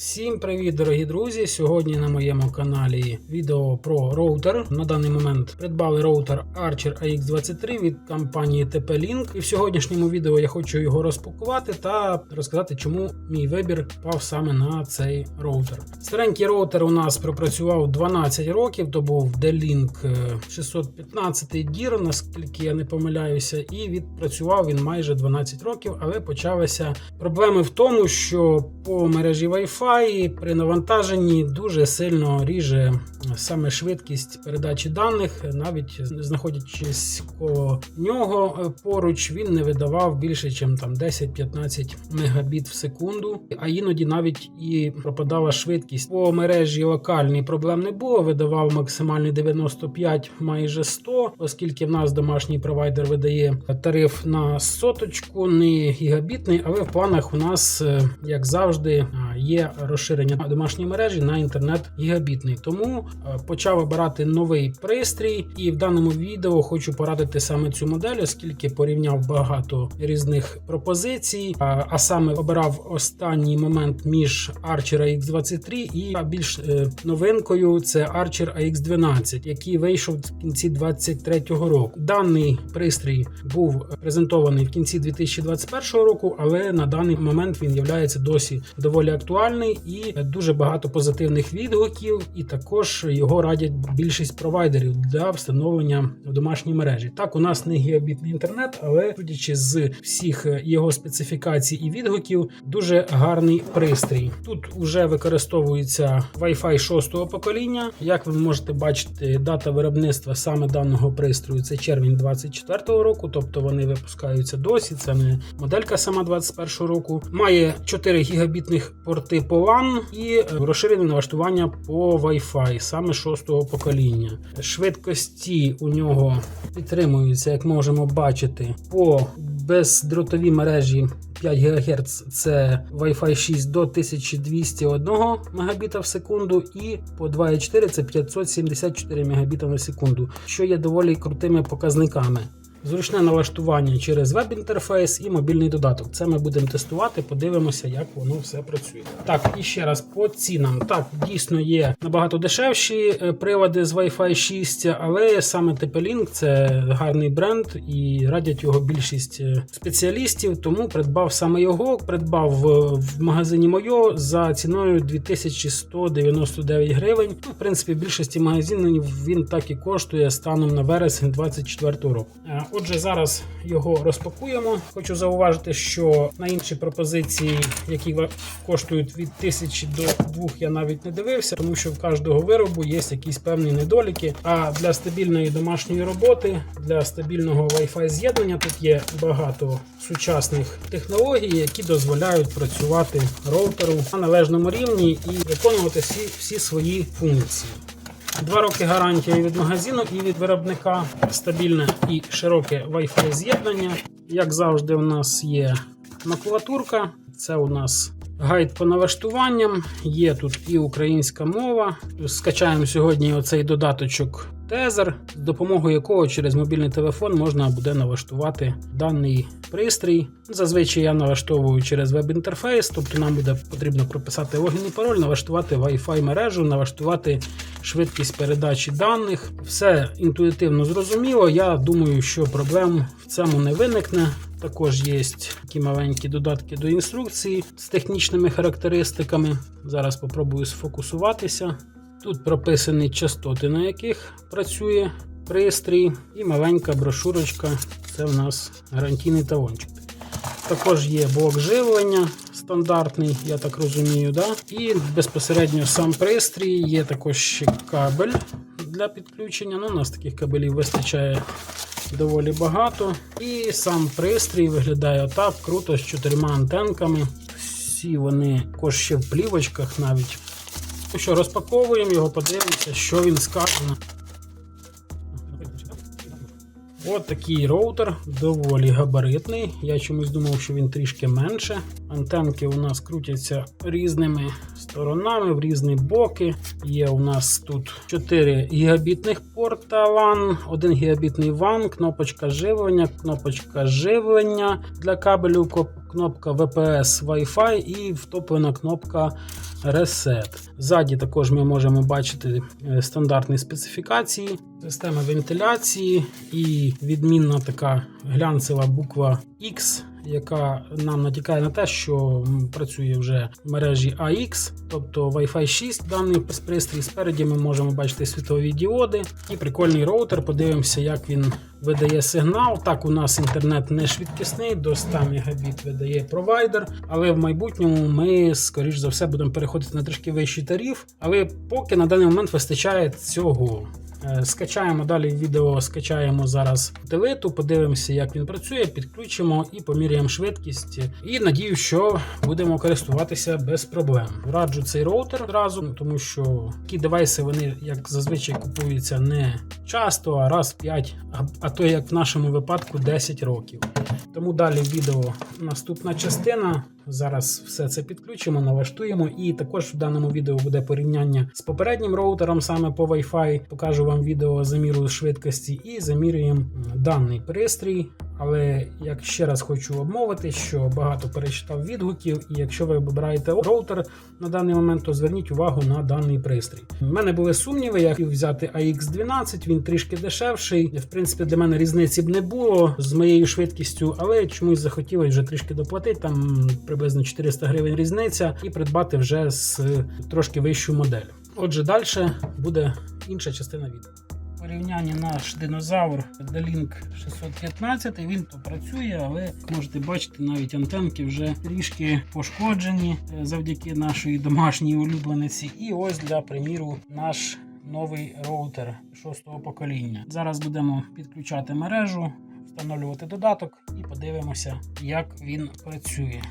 Всім привіт, дорогі друзі! Сьогодні на моєму каналі відео про роутер. На даний момент придбали роутер Archer AX23 від компанії TP-Link. І в сьогоднішньому відео я хочу його розпакувати та розказати, чому мій вибір пав саме на цей роутер. Старенький роутер у нас пропрацював 12 років, то був D-Link 615 DIR, наскільки я не помиляюся, і відпрацював він майже 12 років, але почалися проблеми в тому, що по мережі Wi-Fi при навантаженні дуже сильно ріже саме швидкість передачі даних, навіть знаходячись коло нього поруч, він не видавав більше, ніж там 10-15 мегабіт в секунду, а іноді навіть і пропадала швидкість. По мережі локальній проблем не було, видавав максимальний 95, майже 100, оскільки в нас домашній провайдер видає тариф на соточку, не гігабітний, але в планах у нас, е, як завжди, є розширення домашньої мережі на інтернет гігабітний. Тому е, почав обирати новий пристрій, і в даному відео хочу порадити саме цю модель, оскільки порівняв багато різних пропозицій, а, саме обирав останній момент між Archer X23 і більш е, новинкою це Archer AX12, який вийшов в кінці 2023 року. Даний пристрій був презентований в кінці 2021 року, але на даний момент він є досі доволі актуальний і дуже багато позитивних відгуків, і також його радять більшість провайдерів для встановлення в домашній мережі. Так, у нас не гігабітний інтернет, але судячи з всіх його специфікацій і відгуків, дуже гарний пристрій. Тут вже використовується Wi-Fi 6 покоління. Як ви можете бачити, дата виробництва саме даного пристрою це червень 24 року, тобто вони випускаються досі. Це не моделька сама 21-го року. Має 4 гігабітних порти по LAN і розширене налаштування по Wi-Fi, саме 6 покоління. Швидкості у нього підтримуються, як можемо бачити, по бездротовій мережі 5 ГГц це Wi-Fi 6 до 1201 Мбіт в секунду, і по 2,4 це 574 Мбіт на секунду, що є доволі крутими показниками. Зручне налаштування через веб-інтерфейс і мобільний додаток. Це ми будемо тестувати, подивимося, як воно все працює. Так, і ще раз по цінам. Так, дійсно є набагато дешевші е, прилади з Wi-Fi 6, але саме TP-Link це гарний бренд і радять його більшість е, спеціалістів. Тому придбав саме його. Придбав в, в магазині Мойо за ціною 2199 гривень. Ну, в принципі, в більшості магазинів він так і коштує станом на вересень 2024 року. Отже, зараз його розпакуємо. Хочу зауважити, що на інші пропозиції, які коштують від 1000 до 2, я навіть не дивився, тому що в кожного виробу є якісь певні недоліки. А для стабільної домашньої роботи, для стабільного Wi-Fi з'єднання тут є багато сучасних технологій, які дозволяють працювати роутеру на належному рівні і виконувати всі, всі свої функції. Два роки гарантії від магазину і від виробника, стабільне і широке Wi-Fi з'єднання. Як завжди, у нас є макулатурка. Це у нас гайд по налаштуванням. Є тут і українська мова. Скачаємо сьогодні оцей додаточок Тезер, з допомогою якого через мобільний телефон можна буде налаштувати даний пристрій. Зазвичай я налаштовую через веб-інтерфейс, тобто нам буде потрібно прописати логін і пароль, налаштувати Wi-Fi мережу, налаштувати швидкість передачі даних. Все інтуїтивно зрозуміло. Я думаю, що проблем в цьому не виникне. Також є такі маленькі додатки до інструкції з технічними характеристиками. Зараз спробую сфокусуватися. Тут прописані частоти, на яких працює пристрій, і маленька брошурочка це в нас гарантійний талончик. Також є блок живлення стандартний, я так розумію. Да? І безпосередньо сам пристрій, є також ще кабель для підключення. Ну, у нас таких кабелів вистачає доволі багато. І сам пристрій виглядає отак, круто, з чотирма антенками. Всі вони також ще в плівочках навіть. Ну що, розпаковуємо його, подивимося, що він скаже. От такий роутер, доволі габаритний. Я чомусь думав, що він трішки менше. Антенки у нас крутяться різними сторонами, в різні боки. Є у нас тут 4 гігабітних порта LAN, 1 гігабітний WAN, кнопочка живлення, кнопочка живлення для кабелю, кнопка VPS Wi-Fi і втоплена кнопка Reset. Ззаді також ми можемо бачити е, стандартні специфікації, система вентиляції і відмінна така глянцева буква X, яка нам натякає на те, що працює вже в мережі AX, тобто Wi-Fi 6 даний пристрій. Спереді ми можемо бачити світлові діоди і прикольний роутер. Подивимося, як він видає сигнал. Так, у нас інтернет не швидкісний, до 100 Мбіт видає провайдер, але в майбутньому ми, скоріш за все, будемо переходити на трішки вищий тариф. Але поки на даний момент вистачає цього. Е, Скачаємо далі відео, скачаємо зараз утилиту, подивимося, як він працює, підключимо і поміряємо швидкість. І надію, що будемо користуватися без проблем. Раджу цей роутер одразу, тому що такі девайси вони як зазвичай купуються не часто, а раз в 5, а, то як в нашому випадку 10 років. Тому далі відео наступна частина. Зараз все це підключимо, налаштуємо. І також в даному відео буде порівняння з попереднім роутером саме по Wi-Fi. Покажу вам відео заміру швидкості і замірюємо даний пристрій. Але як ще раз хочу обмовити, що багато перечитав відгуків, і якщо ви вибираєте роутер на даний момент, то зверніть увагу на даний пристрій. У мене були сумніви, я хотів взяти AX12, він трішки дешевший. В принципі, для мене різниці б не було з моєю швидкістю, але чомусь захотілося вже трішки доплатити, там приблизно 400 гривень різниця, і придбати вже з трошки вищу модель. Отже, далі буде інша частина відео. Порівняння наш динозавр D-Link 615, він то працює, але як можете бачити, навіть антенки вже трішки пошкоджені е, завдяки нашої домашній улюблениці. І ось для приміру наш новий роутер шостого покоління. Зараз будемо підключати мережу, встановлювати додаток і подивимося, як він працює.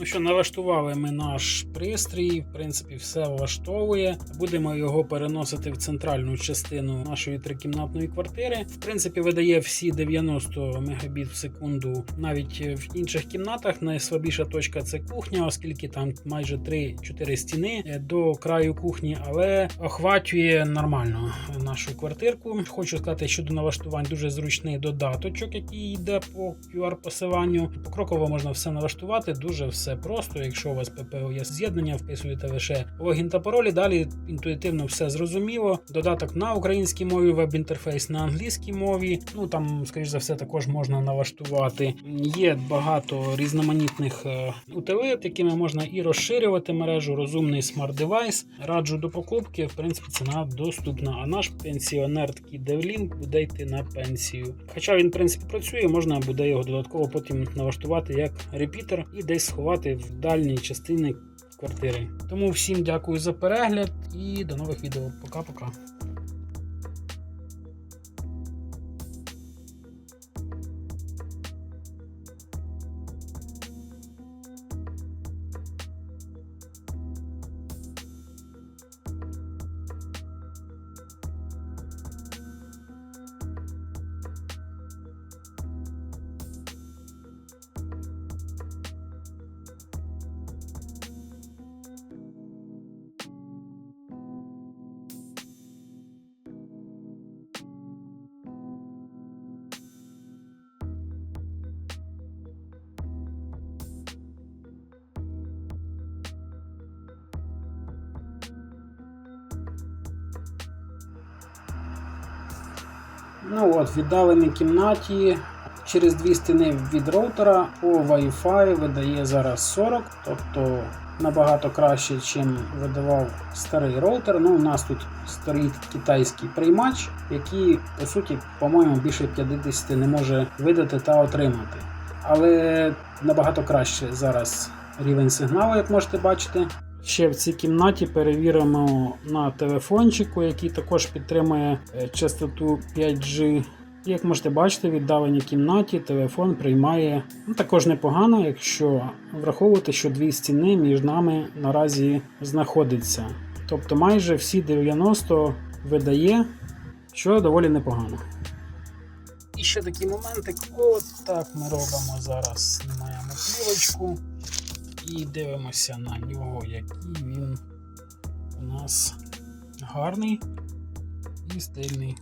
Ну що, налаштували ми наш пристрій, в принципі, все влаштовує. Будемо його переносити в центральну частину нашої трикімнатної квартири. В принципі, видає всі 90 Мбіт в секунду. Навіть в інших кімнатах найслабіша точка це кухня, оскільки там майже 3-4 стіни е, до краю кухні, але охвачує нормально нашу квартирку. Хочу сказати, що до налаштувань дуже зручний додаточок, який йде по QR-посиланню. Покроково можна все налаштувати, дуже все просто. Якщо у вас ППО є з'єднання, вписуєте лише логін та паролі. Далі інтуїтивно все зрозуміло. Додаток на українській мові, веб-інтерфейс на англійській мові. Ну там, скоріш за все, також можна налаштувати. Є багато різноманітних е, утилит, якими можна і розширювати мережу, розумний смарт-девайс. Раджу до покупки. В принципі, ціна доступна. А наш пенсіонер такий DevLink буде йти на пенсію. Хоча він, в принципі, працює, можна буде його додатково потім налаштувати як репітер і десь сховати в дальній частині квартири. Тому всім дякую за перегляд і до нових відео. Пока-пока. Ну от, в віддаленій кімнаті через дві стіни від роутера по Wi-Fi видає зараз 40, тобто набагато краще, ніж видавав старий роутер. Ну, у нас тут стоїть китайський приймач, який, по суті, по-моєму, більше 50 не може видати та отримати. Але набагато краще зараз рівень сигналу, як можете бачити. Ще в цій кімнаті перевіримо на телефончику, який також підтримує е, частоту 5G. Як можете бачити, в віддаленій кімнаті телефон приймає ну, також непогано, якщо враховувати, що дві стіни між нами наразі знаходиться. Тобто майже всі 90 видає, що доволі непогано. І ще такий моментик. От так ми робимо зараз. Знімаємо плівочку. І дивимося на нього, який він у нас гарний і стильний.